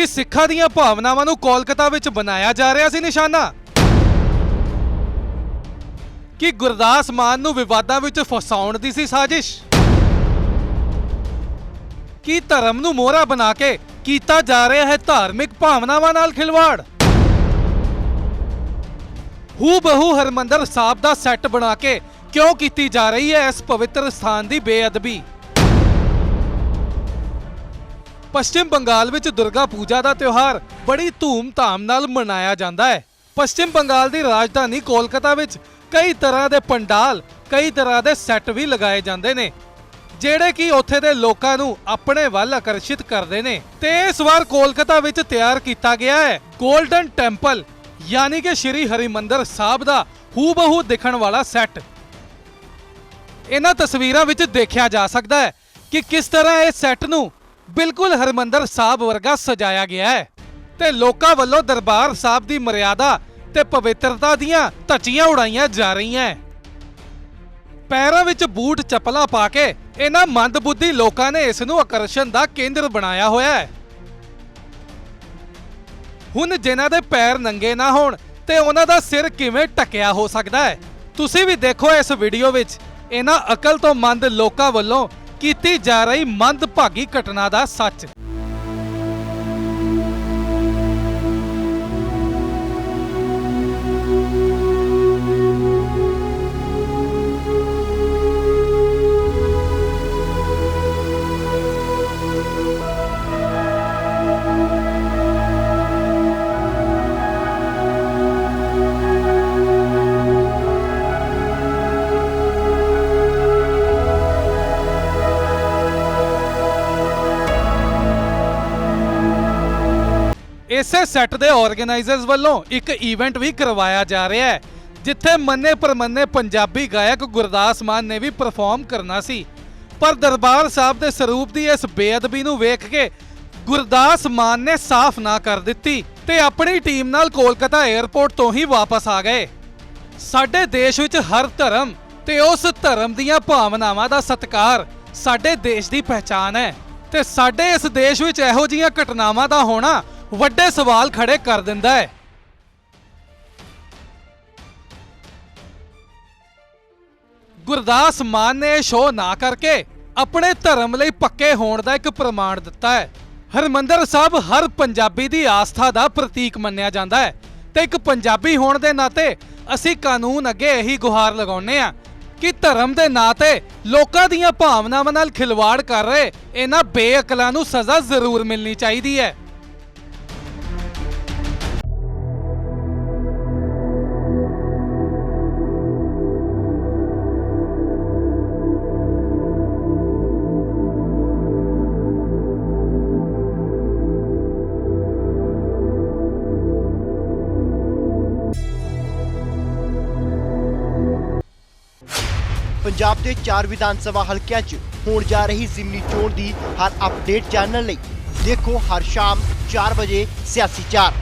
ਕਿ ਸਿੱਖਾਂ ਦੀਆਂ ਭਾਵਨਾਵਾਂ ਨੂੰ ਕੋਲਕਾਤਾ ਵਿੱਚ ਬਣਾਇਆ ਜਾ ਰਿਹਾ ਸੀ ਨਿਸ਼ਾਨਾ। ਕਿ ਗੁਰਦਾਸ ਮਾਨ ਨੂੰ ਵਿਵਾਦਾਂ ਵਿੱਚ ਫਸਾਉਣ ਦੀ ਸੀ ਸਾਜ਼ਿਸ਼। ਕੀ ਧਰਮ ਨੂੰ ਮੋਹਰਾ ਬਣਾ ਕੇ ਕੀਤਾ ਜਾ ਰਿਹਾ ਹੈ ਧਾਰਮਿਕ ਭਾਵਨਾਵਾਂ ਨਾਲ ਖਿਲਵਾੜ। ਹੂ ਬਹੂ ਹਰਮੰਦਰ ਸਾਹਿਬ ਦਾ ਸੈੱਟ ਬਣਾ ਕੇ ਕਿਉਂ ਕੀਤੀ ਜਾ ਰਹੀ ਹੈ ਇਸ ਪਵਿੱਤਰ ਸਥਾਨ ਦੀ ਬੇਅਦਬੀ? ਪਸ਼ਚਿਮ ਬੰਗਾਲ ਵਿੱਚ ਦੁਰਗਾ ਪੂਜਾ ਦਾ ਤਿਉਹਾਰ ਬੜੀ ਧੂਮ-ਧਾਮ ਨਾਲ ਮਨਾਇਆ ਜਾਂਦਾ ਹੈ। ਪਸ਼ਚਿਮ ਬੰਗਾਲ ਦੀ ਰਾਜਧਾਨੀ ਕੋਲਕਾਤਾ ਵਿੱਚ ਕਈ ਤਰ੍ਹਾਂ ਦੇ ਪੰਡਾਲ, ਕਈ ਤਰ੍ਹਾਂ ਦੇ ਸੈੱਟ ਵੀ ਲਗਾਏ ਜਾਂਦੇ ਨੇ, ਜਿਹੜੇ ਕਿ ਉੱਥੇ ਦੇ ਲੋਕਾਂ ਨੂੰ ਆਪਣੇ ਵੱਲ ਆਕਰਸ਼ਿਤ ਕਰਦੇ ਨੇ। ਤੇ ਇਸ ਵਾਰ ਕੋਲਕਾਤਾ ਵਿੱਚ ਤਿਆਰ ਕੀਤਾ ਗਿਆ ਹੈ 골ਡਨ ਟੈਂਪਲ, ਯਾਨੀ ਕਿ ਸ਼੍ਰੀ ਹਰਿਮੰਦਰ ਸਾਹਿਬ ਦਾ ਹੂਬਹੂ ਦਿਖਣ ਵਾਲਾ ਸੈੱਟ। ਇਹਨਾਂ ਤਸਵੀਰਾਂ ਵਿੱਚ ਦੇਖਿਆ ਜਾ ਸਕਦਾ ਹੈ ਕਿ ਕਿਸ ਤਰ੍ਹਾਂ ਇਹ ਸੈੱਟ ਨੂੰ ਬਿਲਕੁਲ ਹਰਮੰਦਰ ਸਾਹਿਬ ਵਰਗਾ ਸਜਾਇਆ ਗਿਆ ਹੈ। ਤੇ ਲੋਕਾਂ ਵੱਲੋਂ ਦਰਬਾਰ ਸਾਹਿਬ ਦੀ ਮਰਿਆਦਾ ਤੇ ਪਵਿੱਤਰਤਾ ਦੀਆਂ ਧੱਚੀਆਂ ਉਡਾਈਆਂ ਜਾ ਰਹੀਆਂ ਹੈ। ਪੈਰਾਂ ਵਿੱਚ ਬੂਟ ਚੱਪਲਾਂ ਪਾ ਕੇ ਇਹਨਾਂ ਮੰਦਬੁੱਧੀ ਲੋਕਾਂ ਨੇ ਇਸ ਨੂੰ ਆਕਰਸ਼ਣ ਦਾ ਕੇਂਦਰ ਬਣਾਇਆ ਹੋਇਆ ਹੈ। ਹੁਣ ਜਿਨ੍ਹਾਂ ਦੇ ਪੈਰ ਨੰਗੇ ਨਾ ਹੋਣ ਤੇ ਉਹਨਾਂ ਦਾ ਸਿਰ ਕਿਵੇਂ ਟਕਿਆ ਹੋ ਸਕਦਾ ਹੈ, ਤੁਸੀਂ ਵੀ ਦੇਖੋ ਇਸ ਵੀਡੀਓ ਵਿੱਚ ਇਹਨਾਂ ਅਕਲ ਤੋਂ ਮੰਦ ਲੋਕਾਂ ਵੱਲੋਂ ਕੀਤੀ ਜਾ ਰਹੀ ਮੰਦਭਾਗੀ ਘਟਨਾ ਦਾ ਸੱਚ। ਇਸੇ ਸੈੱਟ ਦੇ ਆਰਗੇਨਾਈਜ਼ਰਸ ਵੱਲੋਂ ਇੱਕ ਇਵੈਂਟ ਵੀ ਕਰਵਾਇਆ ਜਾ ਰਿਹਾ ਹੈ, ਜਿੱਥੇ ਮੰਨੇ ਪਰਮੰਨੇ ਪੰਜਾਬੀ ਗਾਇਕ ਗੁਰਦਾਸ ਮਾਨ ਨੇ ਵੀ ਪਰਫਾਰਮ ਕਰਨਾ ਸੀ। ਪਰ ਦਰਬਾਰ ਸਾਹਿਬ ਦੇ ਸਰੂਪ ਦੀ ਇਸ ਬੇਅਦਬੀ ਨੂੰ ਵੇਖ ਕੇ ਗੁਰਦਾਸ ਮਾਨ ਨੇ ਸਾਫ਼ ਨਾ ਕਰ ਦਿੱਤੀ ਤੇ ਆਪਣੀ ਟੀਮ ਨਾਲ ਕੋਲਕਾਤਾ 에ਅਰਪੋਰਟ ਤੋਂ ਹੀ ਵਾਪਸ ਆ ਗਏ। ਸਾਡੇ ਦੇਸ਼ ਵਿੱਚ ਹਰ ਧਰਮ ਤੇ ਉਸ ਧਰਮ ਦੀਆਂ ਭਾਵਨਾਵਾਂ ਦਾ ਸਤਿਕਾਰ ਸਾਡੇ ਦੇਸ਼ ਦੀ ਪਹਿਚਾਨ ਹੈ ਤੇ ਸਾਡੇ ਇਸ ਦੇਸ਼ ਵਿੱਚ ਇਹੋ ਜਿਹੀਆਂ ਘਟਨਾਵਾਂ ਦਾ ਹੋਣਾ ਵੱਡੇ ਸਵਾਲ ਖੜੇ ਕਰ ਦਿੰਦਾ ਹੈ। ਗੁਰਦਾਸ ਮਾਨ ਨੇ ਸ਼ੋਅ ਨਾ ਕਰਕੇ ਆਪਣੇ ਧਰਮ ਲਈ ਪੱਕੇ ਹੋਣ ਦਾ ਇੱਕ ਪ੍ਰਮਾਣ ਦਿੱਤਾ ਹੈ। ਹਰਮੰਦਰ ਸਾਹਿਬ ਹਰ ਪੰਜਾਬੀ ਦੀ ਆਸਥਾ ਦਾ ਪ੍ਰਤੀਕ ਮੰਨਿਆ ਜਾਂਦਾ ਹੈ ਤੇ ਇੱਕ ਪੰਜਾਬੀ ਹੋਣ ਦੇ ਨਾਤੇ ਅਸੀਂ ਕਾਨੂੰਨ ਅੱਗੇ ਇਹੀ ਗੁਹਾਰ ਲਗਾਉਂਦੇ ਆ ਕਿ ਧਰਮ ਦੇ ਨਾਂ ਤੇ ਲੋਕਾਂ ਦੀਆਂ ਭਾਵਨਾਵਾਂ ਨਾਲ ਖਿਲਵਾੜ ਕਰ ਰਹੇ ਇਹਨਾਂ ਬੇਅਕਲਾਂ ਨੂੰ ਸਜ਼ਾ ਜ਼ਰੂਰ ਮਿਲਣੀ ਚਾਹੀਦੀ ਹੈ। ਪੰਜਾਬ ਦੇ ਚਾਰ ਵਿਧਾਨ ਸਭਾ ਹਲਕਿਆਂ 'ਚ ਹੋਣ ਜਾ ਰਹੀ ਜ਼ਿਮਨੀ ਚੋਣ ਦੀ ਹਰ ਅਪਡੇਟ ਜਾਣਨ ਲਈ ਦੇਖੋ ਹਰ ਸ਼ਾਮ 4 ਵਜੇ ਸਿਆਸੀ ਚਾਰ।